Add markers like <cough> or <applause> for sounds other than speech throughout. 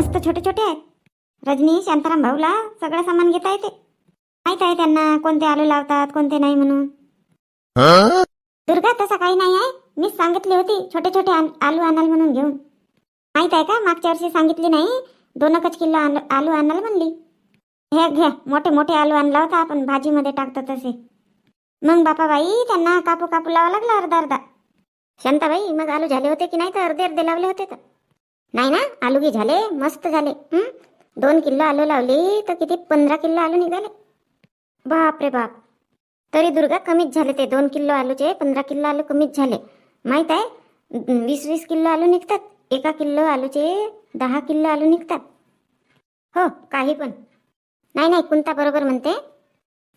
मस्त छोटे छोटे आहेत. रजनी शांताराम भाऊला सगळं सामान घेता येते. माहीत आहे त्यांना कोणते आलू लावतात कोणते नाही म्हणून. दुर्गा तसा काही नाही आहे. मीच सांगितली होती छोटे छोटे आलू आणाल म्हणून घेऊन. माहीत आहे का? मागच्या वर्षी सांगितली नाही. दोन एकच किलो आलू आणाल म्हणली. हे घ्या मोठे मोठे आलू आणला होता आपण भाजीमध्ये टाकतो तसे. मग बापाबाई त्यांना कापू कापू लावा लागला अर्धा अर्धा. शांताबाई मग आलू झाले होते की नाही तर अर्धे अर्धे लावले होते तर. नाही ना? आलू घे झाले मस्त झाले. दोन किलो आलू लावली तर किती? पंधरा किलो आलू निघाले. बाप रे बाप. तरी दुर्गा कमीच झाले ते दोन किलो आलूचे पंधरा किलो आलू कमीच झाले. माहीत आहे? वीस वीस किलो आलू निघतात. एका किलो आलूचे दहा किलो आलू निघतात. हो काही पण. नाही नाही कुंता बरोबर म्हणते.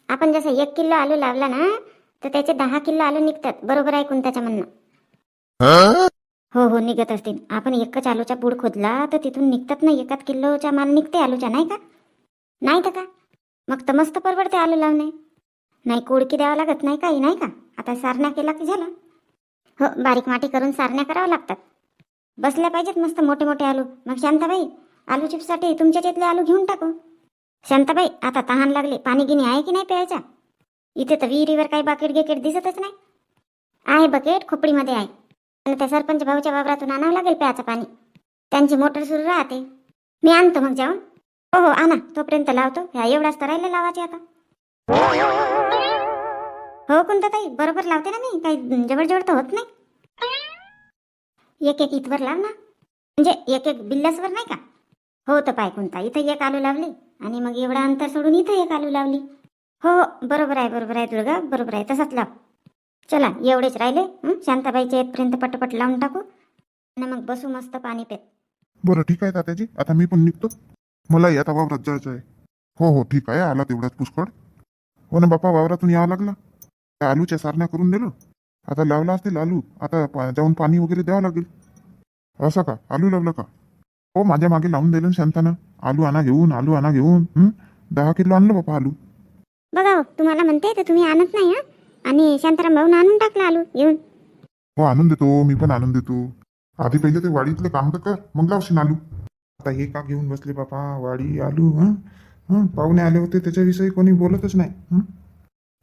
आपण जसं एक किलो आलू लावला ना तर त्याचे दहा किलो आलू निघतात. बरोबर आहे कुंताचं म्हणणं. हो हो निघत असतील. आपण एकच आलूचा पूड खोदला तर तिथून निघतात ना एकाच किलोचा माल निघते आलूचा नाही का? नाही तर का? मग तर मस्त परवडते आलू लावणे. नाही कोडकी द्यावं लागत नाही काही नाही का? आता सारण्या केला की झालं. हो बारीक माटी करून सारण्या कराव्या लागतात. बसल्या पाहिजेत मस्त मोठे मोठे आलू. मग शांताबाई आलू चिप्ससाठी तुमच्या इथले आलू घेऊन टाकू. शांताबाई आता तहान लागले. पाणी गिनी आहे की नाही प्यायचा? इथे तर विहिरीवर काही बकेट गेकेट दिसतच नाही. आहे बकेट खोपडीमध्ये आहे. आणि त्या सरपंच भाऊच्या वावरातून आणावं लागेल प्यायचं पाणी. त्यांची मोटर सुरू राहते. मी आणतो मग जाऊन हो हो आणा. तोपर्यंत लावतो. ह्या एवढाच तर राहिले लावायचे आता. हो कोणतं ताई बरोबर लावते ना मी. काही जवळजवळ तर होत नाही. एक एक इथवर लाव ना. म्हणजे एक एक बिल्लासवर नाही का? हो तर पाय कोणता इथं एक आलू लावली आणि मग एवढा अंतर सोडून इथं एक आलू लावली. हो हो बरोबर आहे बरोबर आहे दुर्गा बरोबर आहे तसाच लाव. चला एवढेच राहिले? शांताबाईच्या येतपर्यंत पटपट लावून टाकू. आणि मग बसू मस्त पाणी पेत. बरं ठीक आहे तात्याजी. आता मी पण निघतो. मलाही आता वावरात जायचं आहे. हो हो ठीक आहे. आला तेवढ्यात पुष्कळ. हो ना बापा वावरातून यावं लागलं. त्या आलूच्या सारण्या करून दिलो. आता लावला असतील आलू. आता पा- जाऊन पाणी वगैरे द्यावं लागेल. असं का? आलू लावलं का? हो माझ्या मागे लावून दिलं ना शांतानं. आलू आणा घेऊन आलू आणा घेऊन. हं? दहा किलो आणलं बापा आलू. बघा हो, तुम्हाला म्हणते तर तुम्ही आणत नाही हा? आणि शांताराम भाऊन आणून टाकला आलू येऊन हो आणून देतो. मी पण आणून देतो. आधी पहिले ते वाडीतलं काम तर कर. मग लावशील आलू. आता हे का घेऊन बसले बापा? वाडी आलू हां? पाहुणे आले होते त्याच्याविषयी कोणी बोलतच नाही हं?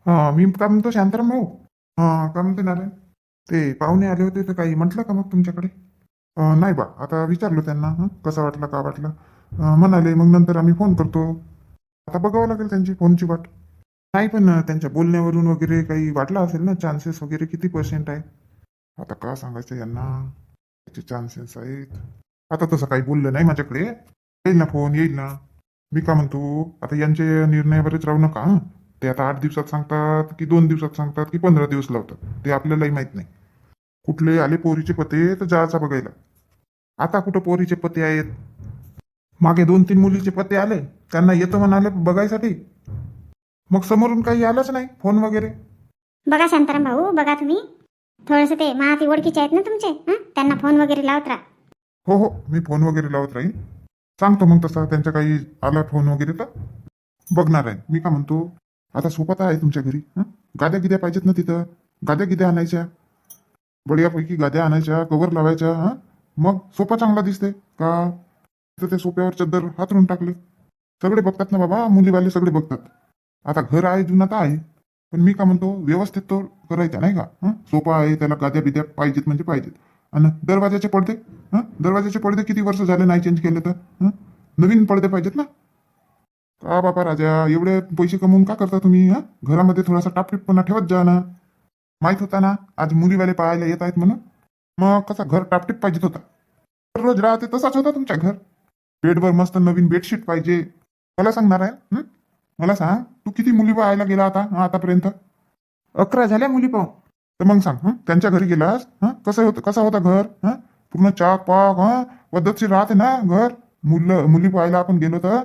हा मी का म्हणतो शांताराम भाऊ? हा का म्हणते नारायण? ते पाहुणे आले होते तर काही म्हटलं का मग तुमच्याकडे? अं, नाही बा आता विचारलो त्यांना हं? कसा वाटला का वाटलं? अं, म्हणाले मग नंतर आम्ही फोन करतो. आता बघावं लागेल त्यांची फोनची वाट. नाही पण त्यांच्या बोलण्यावरून वगैरे काही वाटलं असेल ना चान्सेस वगैरे किती पर्सेंट आहे आता का सांगायचं यांना? त्याचे चान्सेस आहेत. आता तसं काही बोललं नाही माझ्याकडे. येईल ना फोन येईल ना. मी का म्हणतो आता यांचे निर्णयावरच राहू नका ते आता आठ दिवसात सांगतात की दोन दिवसात सांगतात की पंधरा दिवस लावतात. ते आपल्यालाही माहीत नाही. कुठले आले पोरीचे पते तर जायचा बघायला. आता कुठं पोरीचे पते आहेत? मागे दोन तीन मुलीचे पते आले. त्यांना येतं म्हणाले बघायसाठी. मग समोरून काही आलंच नाही फोन वगैरे. बघा शांताराम भाऊ बघा तुम्ही. थोडंसं ते माती ओळखीचे आहेत ना तुमचे? हं? त्यांना फोन वगैरे लावत राहा. हो हो मी फोन वगैरे लावत राहीन. सांगतो मग तसा त्यांच्या काही आला फोन वगैरे तर. बघणार आहे. मी का म्हणतो आता सोपत आहे तुमच्या घरी. हं? गाद्या गिद्या पाहिजेत ना तिथं. गाद्या गिद्या आणायच्या. बढियापैकी गाद्या आणायच्या कवर लावायच्या हं? मग सोपा चांगला दिसते का? तर त्या सोप्यावर चद्दर हातरून टाकले. सगळे बघतात ना बाबा मुलीवाले सगळे बघतात. आता घर आहे जुनात तर आहे. पण मी का म्हणतो व्यवस्थित तो करायचा नाही का? हं? सोपा आहे त्याला गाद्या बिद्या पाहिजेत म्हणजे पाहिजेत. आणि दरवाजाचे पडदे हं? दरवाजाचे पडदे किती वर्ष झाले नाही चेंज केले तर हं? नवीन पडदे पाहिजेत ना? का बापा राजा एवढे पैसे कमवून का करता तुम्ही हं? घरामध्ये थोडासा टापटीपणा ठेवत जा ना. माहीत होता ना आज मुलीवाले पाहायला येत आहेत म्हणून. मग कसा घर टापटीप पाहिजेत होता. रोज राहते तसाच होता तुमच्या घर. बेडवर मस्त नवीन बेडशीट पाहिजे. मला सांगणार आहे मला सांग तू किती मुली पाहायला गेला आता हं, आतापर्यंत? अकरा झाल्या मुली पाहून. तर मग सांग हं? त्यांच्या घरी गेलास हं? कसं होतं कसा होता घर हं? पूर्ण चाक पाक हं? पद्धतशीर राहते ना घर? मुलं मुली पाहायला आपण गेलो तर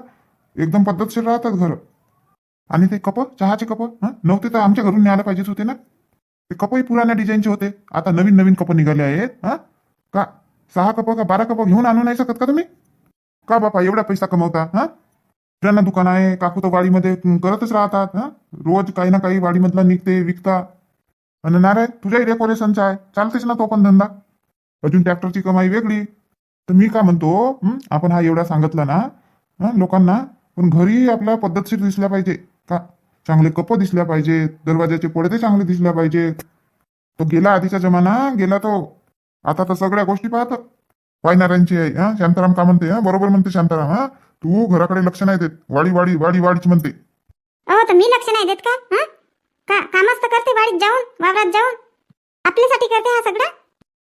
एकदम पद्धतशीर राहतात घर. आणि ते कप चहाचे कप हं? नव्हते तर आमच्या घरून न्यायला पाहिजेच होते ना? ते कपही पुराण्या डिझाईनचे होते. आता नवीन नवीन कप निघाले आहेत हा? का? सहा कप का बारा कप घेऊन आणू नाही शकत का तुम्ही? का बापा एवढा पैसा कमवता हा? किराणा दुकान आहे काकू तर वाडीमध्ये करतच राहतात हा? रोज काही ना काही वाडीमधला निघते विकता. आणि नारायण तुझ्याही डेकोरेशनचा आहे चालतेच ना तो पण धंदा? अजून ट्रॅक्टरची कमाई वेगळी. तर मी का म्हणतो आपण हा एवढा सांगितला ना लोकांना पण घरी आपला पद्धतशीर दिसल्या पाहिजे. का? चांगले कप दिसल्या पाहिजे दरवाजाचे पडदे चांगले दिसल्या पाहिजे. तो गेला आधीचा जमाना गेला तो. आता तर सगळ्या गोष्टी पाहतात वायनारांची आहे हा? शांताराम का म्हणते हा? बरोबर म्हणते शांताराम हा? तू घराकडे लक्ष नाही देत. वाडी वाडी वाडी वाडीच म्हणते. अहो तर मी लक्ष नाही देत का? हा? का कामच तर करते वाडीत जाऊन वावरात जाऊन. आपल्यासाठी करते हा सगळं?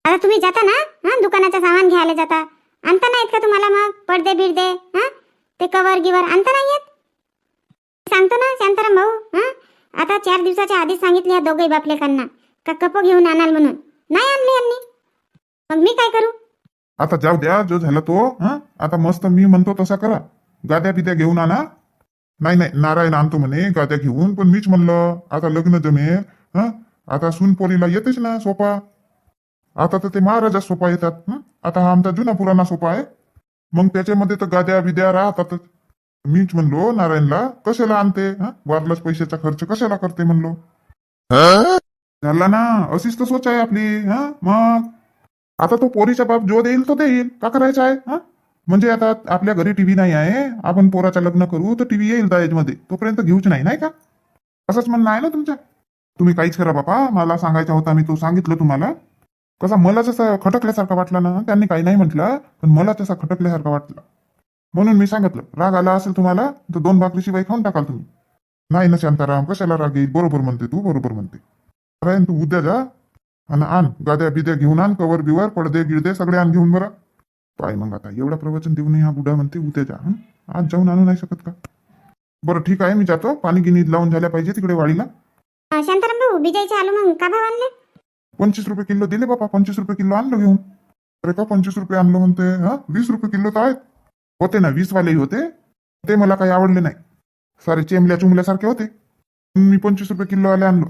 आता तुम्ही जाता ना? हा? दुकानाचं सामान घ्यायला जाता. आणता नाहीत का तुम्हाला मग? पडदे बिडदे हा? ते कवर गिवर आणता नाही येत? सांगतो ना शांताराम भाऊ हा? आता चार दिवसाच्या आधीच सांगितले या दोघे बापलेकांना का कप घेऊन आणाल म्हणून. नाही आणले यांनी. मग मी काय करू? आता जाऊ द्या जो झाला तो हा? आता मस्त मी म्हणतो तसा करा. गाद्या बिद्या घेऊन आणा. नाही नाही नारायण आणतो म्हणे गाद्या घेऊन पण मीच म्हणलं आता लग्न जमेल हा? आता सुनपोरीला येतेच ना सोपा आता तर ते महाराजा सोपा येतात हं? आता हा आमचा जुना पुराणा सोपा आहे. मग त्याच्यामध्ये तर गाद्या बिद्या राहतातच. मीच म्हणलो नारायणला कशाला आणते हा? वारलाच पैशाचा खर्च कशाला करते म्हणलो. झाला ना अशीच तर सोच आहे आपली हा? मग? आता तो पोरीचा बाप जो देईल तो देईल. का करायचा आहे? हा? म्हणजे आता आपल्या घरी टीव्ही नाही आहे. आपण पोराचं लग्न करू तर टीव्ही येईल दहेजमध्ये तोपर्यंत घेऊच नाही नाही का? असंच म्हणणं आहे ना तुमच्या तुम्ही काहीच करा बापा. मला सांगायचा होता मी तो सांगितलं तुम्हाला. कसा मला जसा खटकल्यासारखा वाटला ना त्यांनी काही नाही म्हटलं पण मला तसा खटकल्यासारखा वाटला. म्हणून मी सांगितलं राग आला असेल तुम्हाला तर दोन भाकरी शिवाय खाऊन टाकाल तुम्ही. नाही ना शांताराम कशाला राग येईल? बरोबर म्हणते तू बरोबर म्हणते. तू उद्या जा. आणि आण गाद्या बिद्या घेऊन आण कवर बिवर पडदे गिडदे सगळे आण घेऊन बरं. पाय मग आता एवढं प्रवचन देऊन हा बुडा म्हणते उद्या जा हं? आज जाऊन आणू नाही शकत का? बरं ठीक आहे मी जातो. पाणी गिनी लावून झाल्या पाहिजे तिकडे वाडीला. अं, शांताराम भाऊ बिजाईचे आलू मग का भाव आणले? पंचवीस रुपये किलो दिले बापा पंचवीस रुपये किलो आणलं घेऊन. अरे का पंचवीस रुपये आणलं म्हणते हा? वीस रुपये किलो तर आहेत. होते ना वीस वालेही होते. ते मला काही आवडले नाही. सारे चेमल्या चुमल्यासारखे होते. मी पंचवीस रुपये किलो आले आणलो.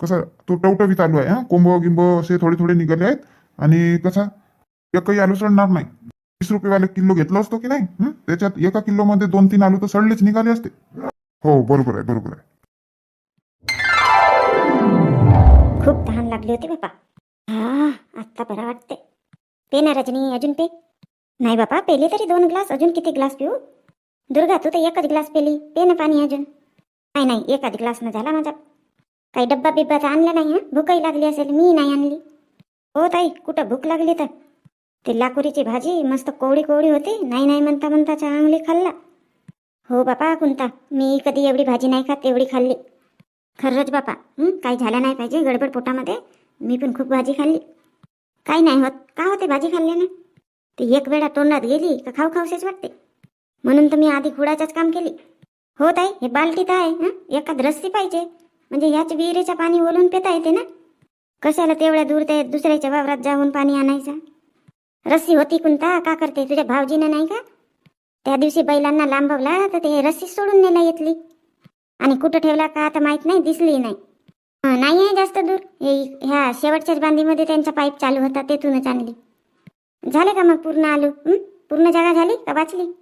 कसं तो बी चालू आहे हा. कोंब गिंब असे थोडे थोडे निघाले आहेत. आणि कसा एकही आलू सडणार नाही. वीस रुपयेवाले किलो घेतलं असतो की नाही? त्याच्यात एका किलो मध्ये दोन तीन आलू तर सडलेच निघाले असते. हो बरोबर आहे बरोबर आहे. खूप तहान लागली होती बापा. हा आत्ता बरं वाटते पे ना रजनी अजून पे? नाही बापा पेली तरी दोन ग्लास अजून किती ग्लास पिऊ? दुर्गा तू तर एकच ग्लास पेली. पे ना पाणी अजून. नाही नाही एखाद ग्लास न झाला माझा. काही डब्बा बिब्बाचा आणला नाही भूकही लागली असेल मी नाही आणली. हो ताई कुठं भूक लागली तर? ते लाकुरीची भाजी मस्त कोवळी कोवडी होती नाही नाही म्हणता म्हणता चांगली खाल्ला. हो बापा कोणता मी कधी एवढी भाजी नाही खात एवढी खाल्ली. खरंच बापा काही झालं नाही पाहिजे गडबड पोटामध्ये. मी पण खूप भाजी खाल्ली. काही नाही होत का होते भाजी खाल्ल्यानं? ती एक वेळा तोंडात गेली का खाऊ खाऊसेच वाटते. म्हणून तर मी आधी खुडाच्याच काम केली. हो ताई हे बालटीत आहे हं? एखाद रस्सी पाहिजे. म्हणजे ह्याच विहिरीचं पाणी ओलून पिता येते ना? कशाला तेवढ्या दूर ते दुसऱ्याच्या वावरात जाऊन पाणी आणायचं? रस्सी होती कोणता का करते? तुझ्या भावजीनं नाही का? त्या दिवशी बैलांना लांबवला तर ते रस्सी सोडून नेला येतली आणि कुठं ठेवला का आता माहीत नाही दिसली नाही. नाही आहे जास्त दूर. हे ह्या शेवटच्याच बांधीमध्ये त्यांचा पाईप चालू होता तेथूनच आणली. झाले का मग पूर्ण आलू? पूर्ण जागा झाली का वाचली?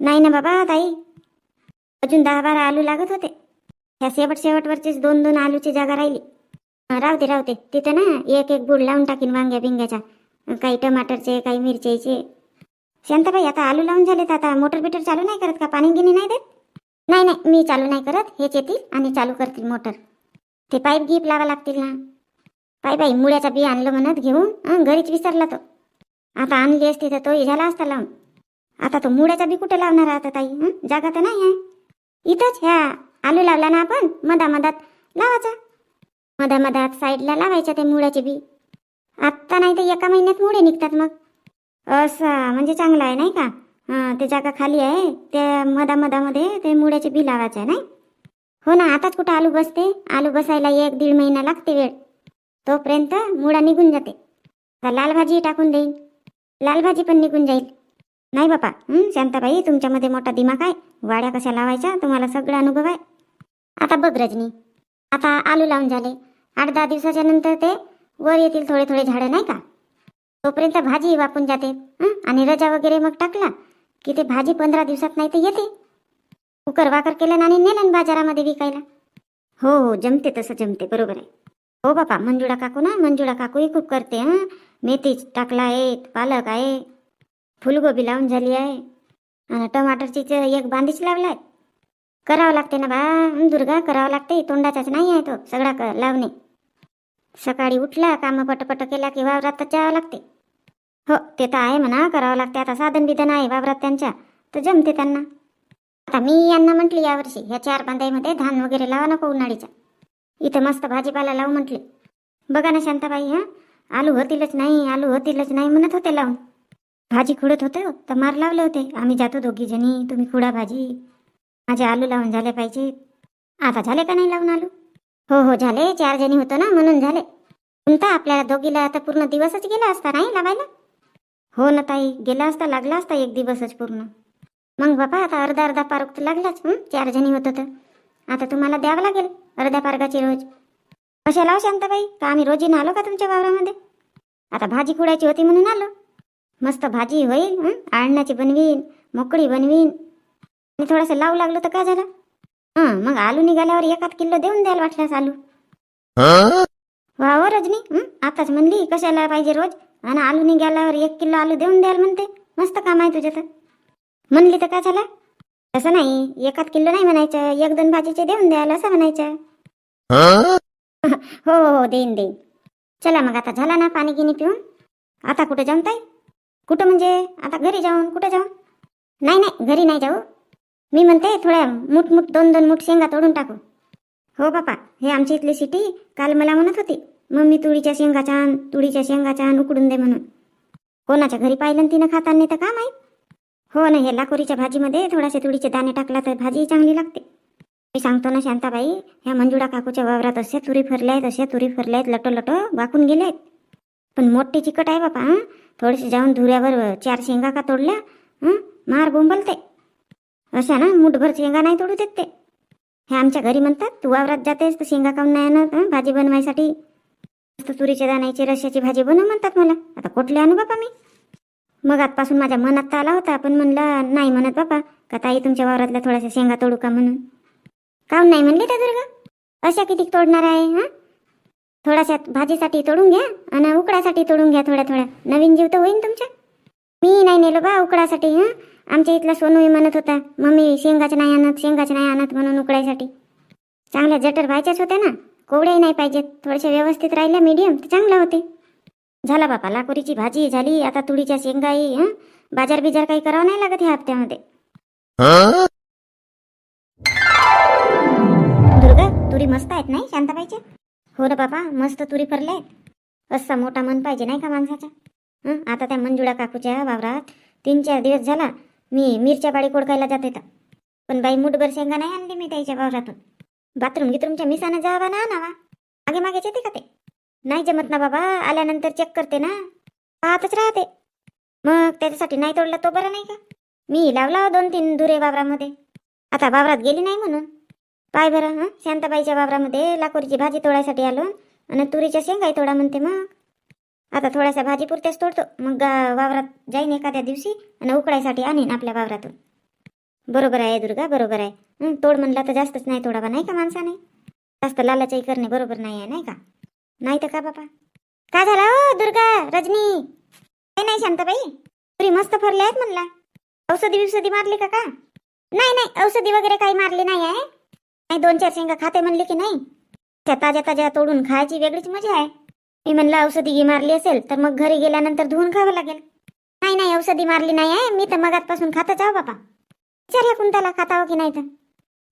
नाही ना बाबा ताई. अजून दहा बारा आलू लागत होते. ह्या शेवट शेवटवरचीच दोन दोन आलूची जागा राहिली. राहते राहते तिथं ना एक एक गुड लावून टाकीन वांग्या बिंग्याच्या. काही टमाटरचे काही मिरच्याचे शांताबाई आता आलू लावून झालेत आता. मोटर बिटर चालू नाही करत का? पाणी गिनी नाही देत? नाही नाही. मी चालू नाही करत. हेच येतील आणि चालू करतील मोटर. ते पाईप गीप लावा लागतील ना. पाय बाई मुळ्याचा बी आणलं म्हणत घेऊन घरीच विसरला तो. आता आणली असती तर तोही झाला असता लावून. आता तो मुळ्याचा बी कुठं लावणार आता ताई? जागा तर नाही आहे. इथंच ह्या आलू लावला ना आपण? मधामधात लावायचा. मधामधात साईडला लावायच्या ते मुळ्याचे बी. आत्ता नाही तर एका महिन्यात मुळे निघतात मग. असं म्हणजे चांगलं आहे नाही का? हां ते जागा खाली आहे. त्या मधामधामध्ये ते मुळ्याचे बी लावायचं आहे नाही? हो ना आताच कुठं आलू बसते? आलू बसायला एक दीड महिना लागते वेळ. तोपर्यंत मुळा निघून जाते. आता लाल भाजी टाकून देईन. लाल भाजी पण निघून जाईल. नाही बापा. हं, शांताबाई तुमच्यामध्ये मोठा दिमाग आहे. वाड्या कशा लावायच्या? तुम्हाला सगळा अनुभव आहे. आता बघ रजनी. आता आलू लावून झाले. आठ दहा दिवसाच्या नंतर ते वर येतील थोडे थोडे झाडं नाही का? तोपर्यंत भाजी वापून जाते. आणि रजा वगैरे मग टाकला की ते भाजी पंधरा दिवसात नाही तर येते. उकर वाकर केलं आणि नेलं बाजारामध्ये विकायला. हो हो जमते तसं जमते बरोबर आहे. हो बापा मंजुळा काकू ना मंजुळा काकूही खूप करते हां? मेथी टाकला आहे पालक आहे फुलगोबी लावून झाली आहे. आणि टमाटरची एक बांधीच लावला आहे करावं लागते ना बा. दुर्गा करावं लागते. तोंडाचाच नाही आहे तो सगळा क लावणे. सकाळी उठला कामं पटपट केला की वावरात तर जावं लागते. हो ते तर आहे म्हणा करावं लागते. आता साधन बिधन आहे वावरात त्यांच्या तर जमते त्यांना. आता मी यांना म्हटली यावर्षी ह्या चार बांधाईमध्ये धान वगैरे लावा नको उन्हाळीचा. इथं मस्त भाजीपाला लावू म्हटले. बघा ना शांताबाई हा आलू होतीलच नाही आलू होतीलच नाही म्हणत होते लावून. भाजी खुडत होते तर मार लावले होते. आम्ही जातो दोघी जणी तुम्ही खुडा भाजी. माझे आलू लावून झाले पाहिजे. आता झाले का नाही लावून आलू? हो हो झाले. चार जणी होतो ना म्हणून झाले. कोणता आपल्याला दोघीला आता पूर्ण दिवसच गेला असता नाही लावायला? हो ना ताई. गेला असता लागला असता एक दिवसच पूर्ण. मग बापा आता अर्धा अर्धा पार्क तर लागलाच. चार जणी होतं तर. आता तुम्हाला द्यावं लागेल अर्ध्या पारगाची रोज. कशाला हो शांताबाई? का आम्ही रोजी आलो का तुमच्या वावरामध्ये? आता भाजी खुडायची होती म्हणून आलो. मस्त भाजी होईल हं? बनवीन मोकळी बनवीन. आणि थोडंसं लावू लागलो तर काय झालं? हां मग आलू निघाल्यावर एकात किलो देऊन द्यायला वाटल्यास आलू. वा हो रजनी? आताच म्हणली कशाला पाहिजे रोज? आणि आलू निघाल्यावर एक किलो आलू देऊन द्याल म्हणते. मस्त काम आहे तुझं तर. म्हणली तर काय झालं? तसं नाही एकात किलो नाही म्हणायचं एक दोन भाजीचे देऊन द्याल असं म्हणायचं. हो? हो हो देईन देईन. चला मग आता झाला ना पाणी गिनी पिऊन. आता कुठं जाऊन ताई? कुठं म्हणजे? आता घरी जाऊन कुठं जाऊन नाही नाही घरी नाही जाऊ. मी म्हणते थोड्या मुठ मुठ दोन दोन मुठ शेंगा तोडून टाकू. हो बापा हे आमची इथली सिटी काल मला म्हणत होती मम्मी तुळीच्या शेंगाच्या छान तुळीच्या शेंगाच्या छान उकडून दे म्हणून. कोणाच्या घरी पाहिलं तिनं खाताना तर का माहीत? हो ना हे लाकोरीच्या भाजीमध्ये थोडासे तुळीचे दाणे टाकला तर भाजी चांगली लागते. मी सांगतो ना शांताबाई ह्या मंजुळा काकूच्या वावरात अशा तुरी फरल्या आहेत अशा तुरी फरल्या आहेत लटो लटो वाकून गेले आहेत. पण मोठी चिकट आहे बापा हं? थोडेसे जाऊन धुऱ्यावर चार शेंगा का तोडल्या हं? मार बोंबलते. अशा ना मुठभर शेंगा नाही तोडू देत ते. हे आमच्या घरी म्हणतात तू वावरात जातेस तर शेंगा काऊन नाही आणत भाजी बनवायसाठी. मस्त तुरीच्या दाण्याची रश्याची भाजी बनव म्हणतात मला. आता कुठले आणू बापा मी? मग आजपासून माझ्या मनात तर आला होता. पण म्हणलं नाही म्हणत बापा का ताई तुमच्या वावरातल्या थोड्याशा शेंगा तोडू का म्हणून? काऊन नाही म्हणले त्या दुर्गा? अशा किती तोडणार आहे हा? थोड्याशा भाजीसाठी तोडून घ्या आणि उकडासाठी तोडून घ्या थोड्या थोड्या. नवीन जीव तर होईन तुमच्या. मी नाही नेलो बा उकडासाठी हा? आमच्या इथला सोनूही म्हणत होता मम्मी शेंगाचं नाही आणत शेंगाचं नाही आणत म्हणून उकडायसाठी चांगल्या जटर व्हायच्याच होत्या ना कोवड्याही नाही पाहिजेत थोडेसे व्यवस्थित राहिल्या मीडियम तर चांगलं होते. झाला बापा लाकोरीची भाजी झाली आता तुळीच्या शेंगाई हं? बाजार बिजार काही करावं नाही लागत ह्या हप्त्यामध्ये. दुर्गा तुरी मस्त आहेत नाही पाहिजे हो रे बाबा मस्त तुरी फरल्या आहेत. असा मोठा मन पाहिजे नाही का माणसाचा? हं? आता त्या मंजुळा काकूच्या वावरात तीन चार दिवस झाला मी मिरच्या बाडी कोडकायला जात होता पण बाई मुठभर शेंगा नाही आणली मी त्याच्या वावरातून. बाथरूम गिथरूमच्या मिसानं जावा ना आणावा. मागे मागेच येते का ते? नाही जमत ना बाबा आल्यानंतर चेक करते ना. पाहतच राहते. मग त्याच्यासाठी नाही तोडला तो बरा नाही का? मी लावला हो दोन तीन धुरे वावरामध्ये. आता वावरात गेली नाही म्हणून. पाय बरं हां? शांताबाईच्या वावरामध्ये लाकोरीची भाजी तोडायसाठी आलो. आणि तुरीच्या शेंगाही तोडा म्हणते मग. आता थोड्याशा भाजी पुरत्याच तोडतो. मग वावरात जाईन एखाद्या दिवशी आणि उकडायसाठी आणीन आपल्या वावरातून. बरोबर आहे दुर्गा बरोबर आहे. तोड म्हणला तर जास्तच नाही तोडावा नाही का माणसाने? जास्त लालाचाई करणे बरोबर नाही आहे नाही का? नाही तर का बाबा? का झाला हो दुर्गा रजनी? काही नाही शांताबाई? तुरी मस्त फरले आहेत म्हणला. औषधी बिवसधी मारली का का? नाही नाही औषधी वगैरे काही मारली नाही आहे. नाही दोन चार शेंगा खाते म्हणले की नाही? त्या ताज्या ताज्या तोडून खायची वेगळीच मजा आहे. मी म्हणलं औषधी घी मारली असेल तर मग घरी गेल्यानंतर धुवून खावं लागेल. नाही नाही औषधी मारली नाही आहे. मी तर मगातपासून खातच आहो बापा. विचार या कुंताला खाता हो की नाही तर.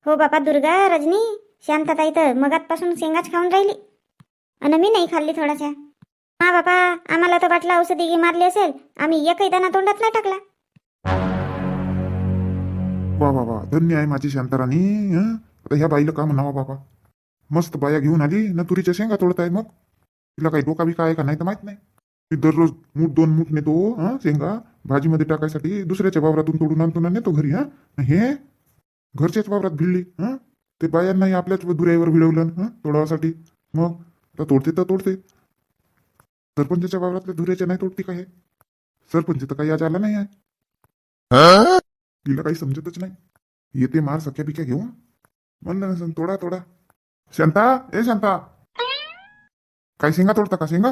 हो बापा दुर्गा रजनी शांतताई तर मगातपासून शेंगाच खाऊन राहिली. आणि मी नाही खाल्ली थोडाशा हा बापा आम्हाला तर वाटलं औषधी घे मारली असेल. आम्ही एकही दाना तोंडात नाही टाकला. वा वा वा. धन्य आहे माझी शांताराणी हं? आता ह्या बाईला का म्हणावा बाबा? मस्त बाया घेऊन आली ना तुरीच्या शेंगा तोडताय मग? तिला काही डोका बिका आहे का नाही तर माहीत नाही. ती दररोज मूठ दोन मूठ नेतो हा शेंगा भाजीमध्ये टाकायसाठी दुसऱ्याच्या वावरातून तोडून आणतो ना नेतो घरी हा. हे घरच्याच वावरात भिडली हा. ते बायांनाही आपल्याच दुऱ्यावर भिडवलं हा तोडावासाठी. मग? आता तोडते तर तोडते. सरपंचाच्या वावरातल्या धुऱ्याच्या नाही तोडते काय सरपंच तर काही आज आला नाही आहे. तिला काही समजतच नाही. येते मार सख्या पिक्या घेऊन. म्हणलं तोडा तोडा. शांता ए शांता. काय शेंगा तोडता का शेंगा?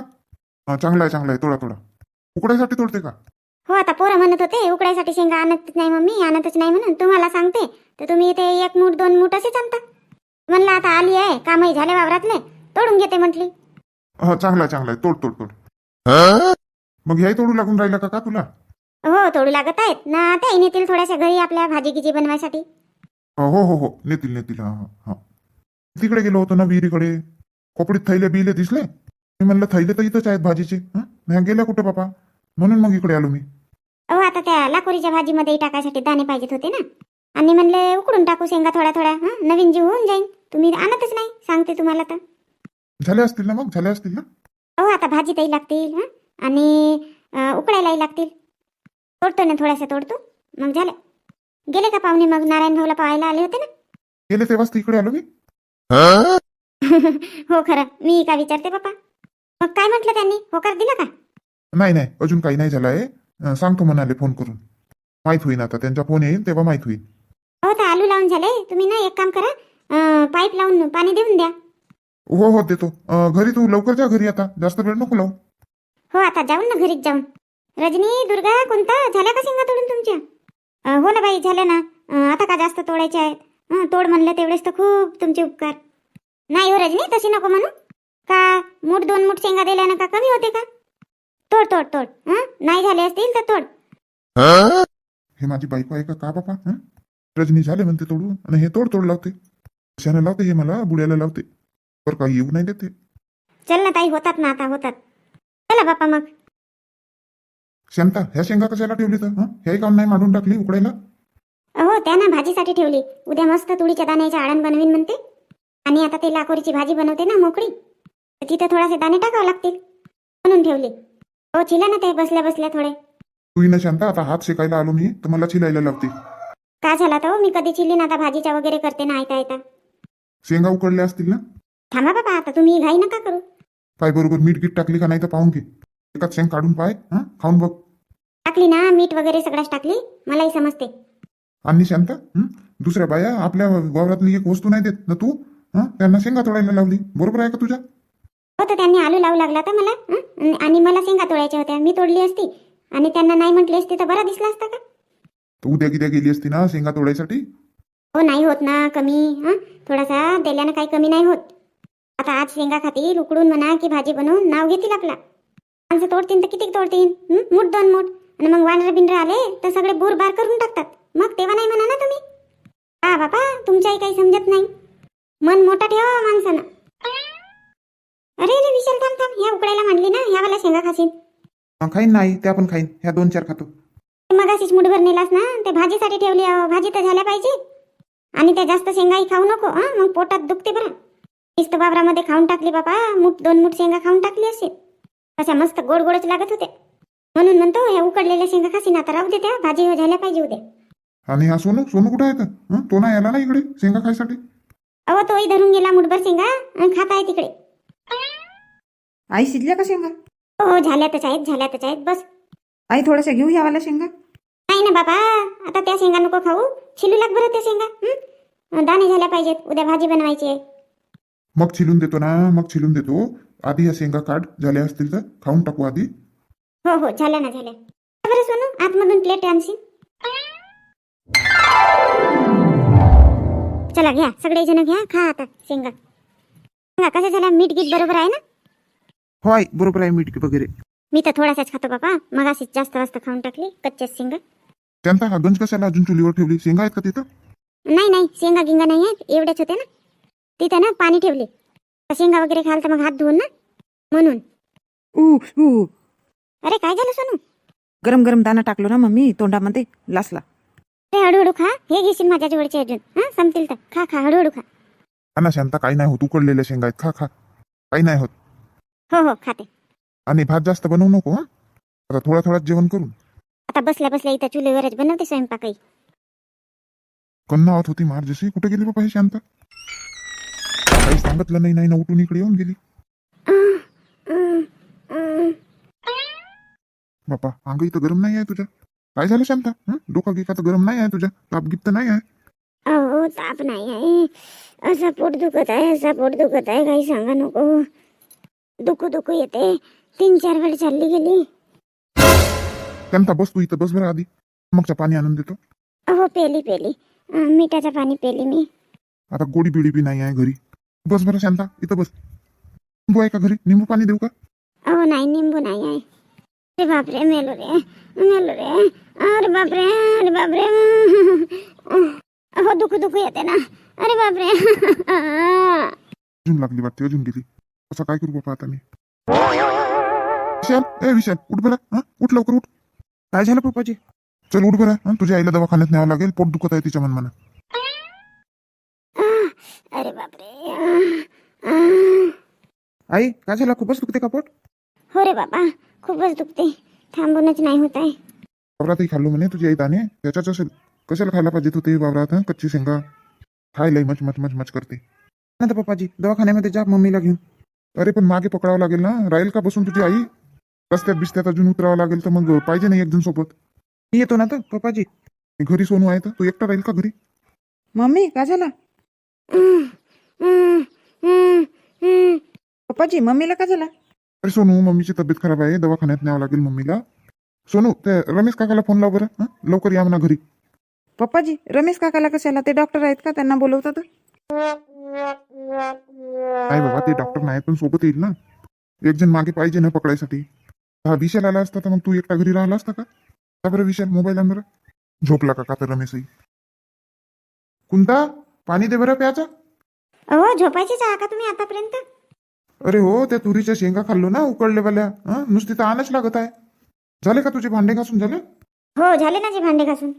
हा चांगला आहे चांगला आहे. तोडा तोडा. उकडायसाठी तोडते का? हो आता पोरं म्हणत होते उकडायसाठी शेंगा आणतच नाही मम्मी आणतच नाही म्हणून. तुम्हाला सांगते तर तुम्ही ते एक मूठ दोन मूठ असेच आणता. म्हणलं आता आली आहे कामही झाले वावरातले तोडून घेते म्हटली. हा चांगला चांगला आहे. तोड तोड तोड. मग ह्याही तोडू लागून राहिला का का तुला? हो तोडू लागत आहेत. ना ते नेतील थोड्याशा घरी आपल्या भाजी गिजी बनवायसाठी. हो हो हो हो. नेतील नेतील. हा हा हा. तिकडे गेलो होतो ना विहिरीकडे. कोपडीत थैले बिले दिसले? मी म्हणलं थैले तर इथंच आहेत भाजीचे. हं? गेल्या कुठे बापा? म्हणून मग इकडे आलो मी. अहो आता त्या लाकोरीच्या भाजीमध्ये टाकायसाठी दाणे पाहिजेत होते ना. आणि म्हणले उकडून टाकू शेंगा थोड्या थोड्या हं? नवीन जीव होऊन जाईल तुम्ही आणतच नाही सांगते तुम्हाला तर. झाले असतील ना मग? झाले असतील ना? अहो आता भाजीतही लागतील हं? आणि अं, उकडायलाही लागतील. तोडतो ना थोड्याशा तोडतो. मग झालं. गेले का पाहुणे मग? नारायण भाऊला पाहायला आले होते ना? गेले तेव्हाच तर इकडे आलो मी. <laughs> हो खरं. मी का विचारते बापा? मग काय म्हटलं त्यांनी? होकार दिला का? नाही नाही. अजून काही नाही झालं आहे अं, सांगतो म्हणाले फोन करून. माहीत होईन आता. त्यांचा फोन येईल तेव्हा माहीत होईल. हो तर आलू लावून झाले. तुम्ही ना एक काम करा. अं, पाईप लावून पाणी देऊन द्या. हो हो देतो. अं, घरी तू लवकर जा घरी आता. जास्त वेळ नको लावू. हो आता जाऊन ना घरीच जाऊन. रजनी दुर्गा कोणता झाल्या का शेंगा तोडून तुमच्या? अं, हो ना बाई झाल्या ना. अं, आता का जास्त तोडायच्या आहेत? हं, तोड म्हणलं तेवढेच तर खूप तुमचे उपकार. नाही हो रजनी तशी नको म्हणू. का मूठ दोन मूठ शेंगा दिल्यानं का कमी होते का? तोड तोड तोड. हं? नाही झाले असतील तर तोड. हे? माझी बायको आहे का? का बापा? हं? रजनी झाले म्हणते तोडून. आणि हे तोड तोड लावते. कशाने लावते हे मला? बुड्याला लावते. पर काही येऊ नाही देते. चल ना ताई होतात ना आता होतात. चला बापा मग. शांता ह्या शेंगा कशाला ठेवली तर? हं? ह्याही काम नाही मांडून टाकली उकडायला? हो त्यानं भाजीसाठी ठेवली. उद्या मस्त तुळीच्या दाण्याचे आडण बनवीन म्हणते. आणि आता ते लाकोरीची भाजी बनवते ना मोकळी तर तिथे थोडासे दाणे टाकावे लागतील म्हणून ठेवली. हो चिला ना ते बसल्या बसल्या थोडे. तू ना शांता आता हात शेकायला आलो मी तर मला चिलायला लावते का झाला तर हो मी कधी चिली ना आता भाजीच्या वगैरे करते ना ऐता ऐता शेंगा उकडल्या असतील ना? थांबा बाबा आता तुम्ही घाई नका करू. पाय बरोबर मीठ गीठ टाकली का नाही तर पाहून घे. एकाच शेंग काढून पाय हं? खाऊन बघ. टाकली ना मीठ वगैरे सगळ्याच टाकली मलाही समजते. आणि शांता हं? दुसऱ्या बाया आपल्या वावरातली एक वस्तू नाही देत ना तू? हं? त्यांना शेंगा तोडायला लावली. बरोबर आहे का तुझ्या? हो तर त्यांनी आलू लावू लागला तर मला हं? आणि मला शेंगा तोडायच्या होत्या. मी तोडली असती. आणि त्यांना नाही म्हटली असती तर बरा दिसला असता का? तर उद्या किद्या गेली असती ना शेंगा तोडायसाठी? हो नाही होत ना कमी हं? थोडासा दिल्यानं काही कमी नाही होत. आता आज शेंगा खातील उकडून म्हणा की भाजी बनवून नाव घेतील आपला. माणसं तोडतील तर किती तोडतील? हं? मूठ दोन मूठ. आणि मग वानर बिंडर आले तर सगळे बोर बार करून टाकतात. मग तेव्हा नाही म्हणा ना तुम्ही. हा बापा तुमच्याही काही समजत नाही. मन मोठा ठेवा माणसानं. अरे अरे विशाल थांब थांब. ह्या उकडायला मांडली ना ह्या वाला शेंगा खाशील खाईन नाही त्या पण खाईन. ह्या दोन चार खातो. मग अशीच मुठभर नेलास ना ते भाजीसाठी ठेवली अहो, भाजी तर झाल्या पाहिजे. आणि त्या जास्त शेंगाही खाऊ नको हा. मग पोटात दुखते बरं. नुसतं बाबरामध्ये खाऊन टाकली बाबा. मुठ दोन मुठ शेंगा खाऊन टाकली असेल. अशा मस्त गोड गोडच लागत होते म्हणून म्हणतो ह्या उकडलेल्या शेंगा खासीन आता राहू दे त्या. भाजी हो झाल्या पाहिजे उद्या. आणि हा सोनू सोनू कुठं आहे तर हं? तो नाही आला ना इकडे शेंगा खायसाठी? अहो तोही धरून गेला मुठभर शेंगा आणि खात आहे तिकडे. आई शिजल्या का शेंगा? हो हो झाल्यातच आहेत झाल्यातच आहेत बस. आई थोड्याशा घेऊ यावाला शेंगा? नाही ना बाबा आता त्या शेंगा नको खाऊ. छिलू लाग बरं त्या शेंगा हं? दाणे झाल्या पाहिजेत उद्या भाजी बनवायची आहे. मग छिलून देतो ना मग छिलून देतो. आधी ह्या शेंगा काढ झाल्या असतील तर खाऊन टाकू आधी. हो हो झाल्या ना झाल्या. बरं सोनू आतमधून प्लेट आणशील? चला घ्या सगळे जण घ्या खा आता शेंगा. शेंगा कशा झाल्या मीठ गीत बरोबर आहे ना? हो आई बरोबर आहे मीठ वगैरे. मी तर थोडासाच खातो बाबा. मग अशीच जास्त वाजता खाऊन टाकली कच्च्याच शेंगा. त्यांचा हा गंज कशाला अजून चुलीवर ठेवली? शेंगा आहेत का तिथं? नाही नाही शेंगा गिंगा नाही आहेत. एवढेच होते ना. तिथं ना पाणी ठेवले. शेंगा वगैरे खाल तर मग हात धुवून ना म्हणून. ऊ ऊ. अरे काय झालं सोनू? गरम गरम दाणा टाकलो ना मम्मी तोंडामध्ये लासला. अरे हळूहळू खा. हे घेशील माझ्या जवळचे अजून. हा संपतील तर. खा खा हळूहळू खा. हा ना शांता काही नाही होत. उकडलेल्या शेंगा आहेत खा खा. काही नाही होत. हो हो खाते. आणि भात जास्त बनवू नको हं? आता थोडा थोडा जेवण करून. आता बसल्या बसल्या इथं चुलीवरच बनवते स्वयंपाकही. कन्ना आवत होती मार. जशी कुठे गेली बाबा ही शांता? काही सांगितलं नाही नाही ना उठून इकडे येऊन गेली. बापा अंग इथं गरम नाही आहे तुझ्या? काय झालं शांता? डोका गिका तर गरम नाही आहे तुझ्या? ताप गिप तर नाही आहे? अहो ताप नाही आहे. असा पोट दुखत आहे असा पोट दुखत आहे. काही सांगा नको. दुखू दुखू येते. तीन चार वेळ चालली गेली. शांता बस तू इथं. बस बरं आधी. मगच्या पाणी आणून देतो. हो पेली पेली. मिठाचं पाणी पेली मी. आता गोडी बिडी बी नाही आहे घरी. बस बरं शांता इथं बस. निंबू आहे का घरी? निंबू पाणी देऊ का? अहो नाही निंबू नाही आहे. अरे बापरे मेलो रे. मेलो रे. अरे बापरे अरे बापरे. हो दुखू दुखू येते ना. अरे बापरे. अजून लागली वाटते अजून गेली. असं काय करू बाबा आता मी? विशाल ए विशाल उठ बरं. हा? उठ लवकर उठ. काय झालं पप्पाजी? चल उठ बरं. हं? तुझ्या आईला दवाखान्यात न्यावं लागेल. पोट दुखत आहे तिच्या मनमाना. अरे बापरे. आई काय झालं? खूपच दुखते का पोट? हो रे बाबा खूपच दुखते. थांबूनच नाही होत आहे. वावरातही खाल्लो म्हणे तुझी आई दाणे त्याच्याच असेल कशाला खायला पाहिजे तू ते वावरात हं? कच्ची शेंगा. खायला मच मच मच मच करते. नाही तर पप्पाजी दवाखान्यामध्ये जा मम्मीला घेऊन. अरे पण मागे पकडावं लागेल ना? राहील का बसून तुझी आई? रस्त्यात बिस्त्यात अजून उतरावं लागेल तर मग पाहिजे नाही एक जण सोबत. मी येतो ना तर पप्पाजी. घरी सोनू आहे तर तू एकटा राहील का घरी? मम्मी काय झालं? हम्म, हम्म, हम्म, हम्म. पप्पाजी मम्मीला काय झालं? अरे सोनू मम्मीची तब्येत खराब आहे दवाखान्यात न्यावं लागेल मम्मीला. सोनू ते रमेश काकाला फोन लाव बरं हं? लवकर या म्हणा घरी. पप्पाजी रमेश काकाला कशाला? ते डॉक्टर आहेत का? त्यांना बोलवतात? नाही बाबा ते डॉक्टर नाही पण सोबत येईल ना. एक जण मागे पाहिजे ना पकडायसाठी. हा विशाल आला असता तर मग तू एकटा घरी राहिला असता का? का बरं विशाल मोबाईल आण बरं? झोपला का का तर रमेशही? कुंता पाणी दे बरं प्याचा. अहो झोपायचीच आहा का तुम्ही आतापर्यंत? अरे हो त्या तुरीच्या शेंगा खाल्लो ना उकडलेवाल्या हं? नुसती तर आणच लागत आहे. झाले का तुझे भांडे घासून? झाले? हो झाले ना जे भांडे घासून.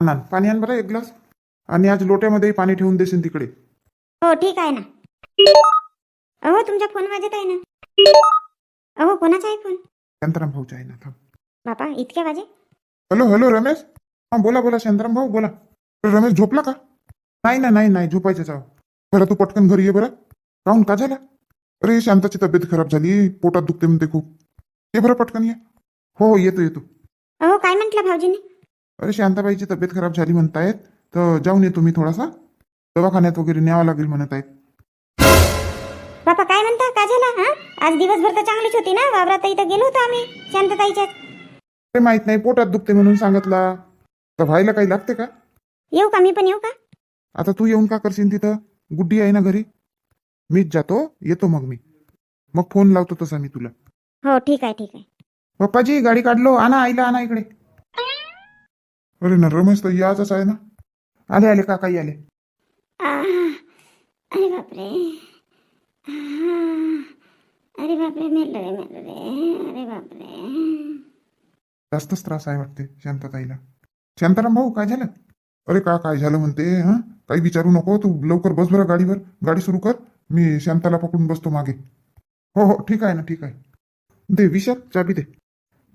ना पाणी आण बरं एक ग्लास. आणि आज लोट्यामध्येही पाणी ठेवून देशील तिकडे. हो ठीक आहे ना. अहो तुमचा फोन वाजत आहे ना. अहो कोणाचा आहे फोन? शांताराम भाऊचा आहे ना थांब. बापा इतक्या वाजे? Hello hello Ramesh. हा बोला बोला शांताराम भाऊ बोला. रमेश झोपला का? नाही ना नाही नाही झोपायचं जाव बरं तू पटकन घरी ये बरं. काहून का झाला? अरे शांताची तब्येत खराब झाली. पोटात दुखते म्हणते खूप. ये बरं पटकन ये. हो हो येतो येतो. अहो काय म्हटलं भाऊजीने? अरे शांताबाईची तब्येत खराब झाली म्हणतायत तर जाऊन येतो मी थोडासा. दवाखान्यात वगैरे न्यावं लागेल म्हणत आहेत बापा काय म्हणता? का झाला? हा? आज दिवसभर तर चांगलीच होती ना? वावरात इथं गेलो होतो आम्ही शांतताईच्यात अरे माहीत नाही पोटात दुखते म्हणून सांगितला. तर व्हायला काही लागते का? येऊ का? मी पण येऊ का? आता तू येऊन का करशील तिथं? गुड्डी आहे ना घरी? मीच जातो येतो मग मी. मग फोन लावतो तसा मी तुला. हो ठीक आहे ठीक आहे. पप्पाजी गाडी काढलो. आणा आईला आणा इकडे. अरे ना रमेश तर याच आहे ना. आले आले काकाई आले. आह, अरे बापरे. अरे बापरे मेलो रे मेलो रे. अरे बापरे. जास्तच त्रास आहे वाटते शांतताईला. शांताराम भाऊ काय झालं? अरे का काय झालं म्हणते हा? काही विचारू नको तू. लवकर बस बरं गाडीवर. गाडी सुरू कर. मी शांताला पकडून बसतो मागे. हो हो ठीक आहे ना ठीक आहे. दे विशाल चाबी दे.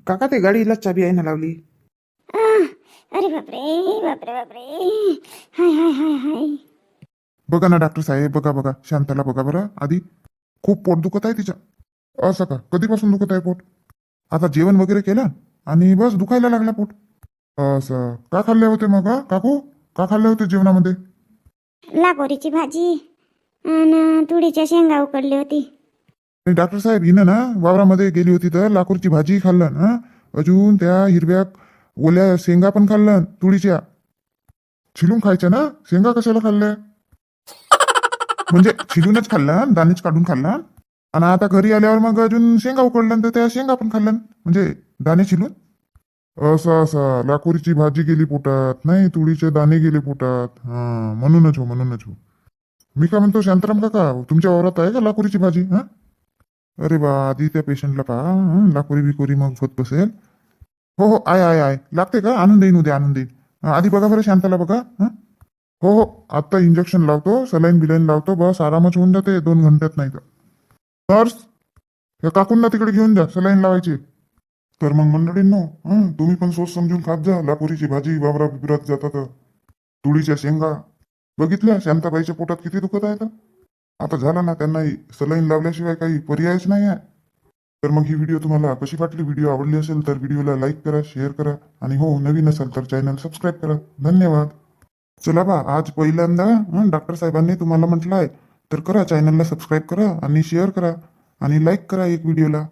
काका ते गाडीला चाबी आहे ना लावली? अरे बापरे बापरे बापरे. हाय हाय हाय हाय. बघा ना डॉक्टर साहेब बघा बघा शांताला बघा बरं आधी खूप पोट दुखत आहे तिच्या. असं का? कधीपासून दुखत आहे पोट? आता जेवण वगैरे केलं आणि बस दुखायला लागला पोट. असं. का खाल्ले होते मग? काकू का खाल्ले होते जेवणामध्ये? लागोरीची भाजी. आणि तुळीच्या शेंगा उकडली होती. आणि डॉक्टर साहेब हिनं ना वावरामध्ये गेली होती तर लाकूरची भाजी खाल्लं ना? अजून त्या हिरव्या ओल्या शेंगा पण खाल्लं तुळीच्या छिलून खायच्या ना? शेंगा कशाला खाल्ल्या? म्हणजे छिलूनच खाल्लं दाणेच काढून खाल्लं. आणि आता घरी आल्यावर मग अजून शेंगा उकडल्या तर त्या शेंगा पण खाल्ल्या म्हणजे दाणे छिलून? असं असं. लाकूरीची भाजी गेली पोटात. नाही तुळीचे दाणे गेले पोटात. हा म्हणूनच हो म्हणूनच हो. मी का म्हणतो शांताराम काका तुमच्या वावरात आहे का लाकोरीची भाजी हा? अरे बा आधी त्या पेशंटला पहा लाकुरी लाकोरी बिकोरी मग होत बसेल. हो हो आहे आहे आहे लागते का? आणून देईन उद्या आणून देईन. आधी बघा बरं शांताला बघा हो? हो आत्ता इंजेक्शन लावतो सलाईन बिलाईन लावतो बस आरामच होऊन जाते दोन घंट्यात नाही तर. नर्स या काकूंना तिकडे घेऊन जा सलाईन लावायची. तर मग मंडळींनो तुम्ही पण सोच समजून खात जा लाकोरीची भाजी बाबरा बिबरात जातात तुळीच्या शेंगा बघितलं शांताबाईच्या पोटात किती दुखत आहे तर? आता झाला ना त्यांना सलाईन लावल्याशिवाय काही पर्यायच नाही आहे. तर मग ही व्हिडिओ तुम्हाला कशी वाटली? व्हिडिओ आवडली असेल तर व्हिडिओला लाईक करा शेअर करा आणि हो नवीन असेल तर चॅनल सबस्क्राईब करा. धन्यवाद. चला बा आज पहिल्यांदा डॉक्टर साहेबांनी तुम्हाला म्हटलं आहे तर करा चॅनलला सबस्क्राईब करा आणि शेअर करा आणि लाईक करा एक व्हिडिओला